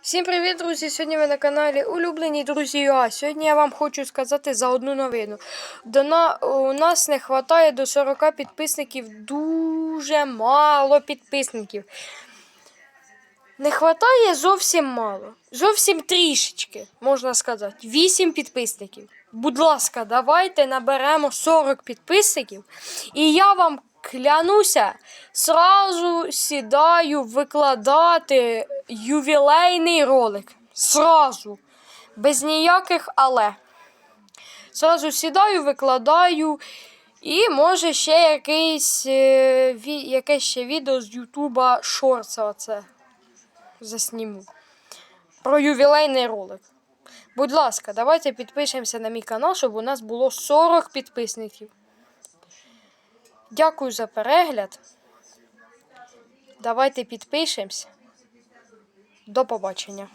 Всім привіт, друзі! Сьогодні ви на каналі Улюблені друзі ЮА. Сьогодні я вам хочу сказати за одну новину. До на... У нас не вистачає до 40 підписників дуже мало підписників. Не вистачає зовсім мало. Зовсім трішечки, можна сказати. 8 підписників. Будь ласка, давайте наберемо 40 підписників. І я вам клянуся, сразу сідаю викладати ювілейний ролик. Сразу. Без ніяких але. Сразу сідаю, викладаю. І може ще якийсь, е, якесь ще відео з Ютуба Шорца оце засніму. Про ювілейний ролик. Будь ласка, давайте підпишемося на мій канал, щоб у нас було 40 підписників. Дякую за перегляд. Давайте підпишемось. До побачення.